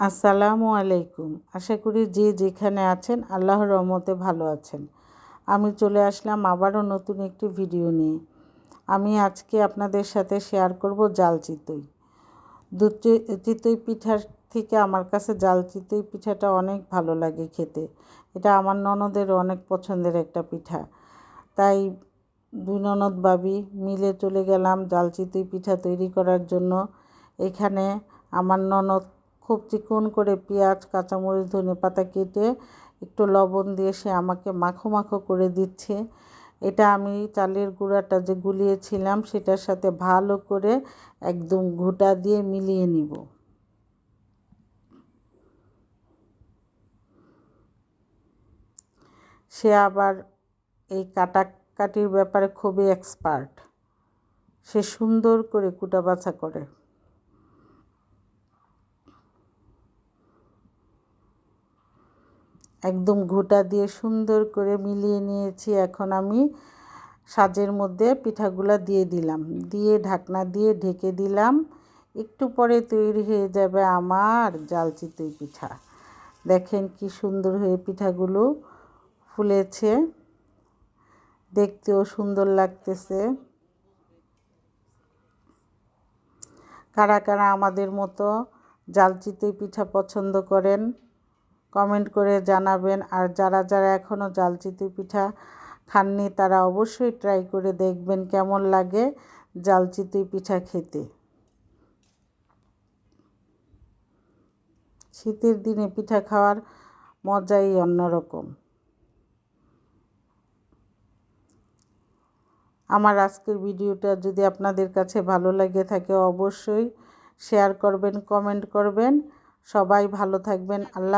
আসসালামু আলাইকুম। আশা করি যে যেখানে আছেন আল্লাহর রহমতে ভালো আছেন। আমি চলে আসলাম আবারও নতুন একটি ভিডিও নিয়ে। আমি আজকে আপনাদের সাথে শেয়ার করব জাল চিতই। দুধ চিতই পিঠার থেকে আমার কাছে জাল চিতই পিঠাটা অনেক ভালো লাগে খেতে। এটা আমার ননদের অনেক পছন্দের একটা পিঠা। তাই দুই ননদ বাবি মিলে চলে গেলাম জাল চিতই পিঠা তৈরি করার জন্য। এখানে আমার ননদ খুব চিকন করে পেঁয়াজ, কাঁচামরিচ, ধনে পাতা কেটে একটু লবণ দিয়ে সে আমাকে মাখো মাখো করে দিচ্ছে। এটা আমি চালের গুঁড়াটা যে গুলিয়েছিলাম সেটার সাথে ভালো করে একদম ঘুটা দিয়ে মিলিয়ে নিব। সে আবার এই কাটাকাটির ব্যাপারে খুবই এক্সপার্ট সে সুন্দর করে কুটা বাছা করে। একদম ঘোটা দিয়ে সুন্দর করে মিলিয়ে নিয়েছি। এখন আমি সাজের মধ্যে পিঠাগুলো দিয়ে দিলাম। দিয়ে ঢাকনা দিয়ে ঢেকে দিলাম। একটু পরে তৈরি হয়ে যাবে আমার জাল চিতই পিঠা। দেখেন কি সুন্দর হয়ে পিঠাগুলো ফুলেছে। দেখতেও সুন্দর লাগতেছে। কারা কারা আমাদের মতো জাল চিতই পিঠা পছন্দ করেন কমেন্ট করে জানাবেন। আর যারা যারা এখনও জাল চিতই পিঠা খাননি, তারা অবশ্যই ট্রাই করে দেখবেন কেমন লাগে জাল চিতই পিঠা খেতে। শীতের দিনে পিঠা খাওয়ার মজাই অন্যরকম। আমার আজকের ভিডিওটা যদি আপনাদের কাছে ভালো লাগে থাকে, অবশ্যই শেয়ার করবেন কমেন্ট করবেন। সবাই ভালো থাকবেন। আল্লাহ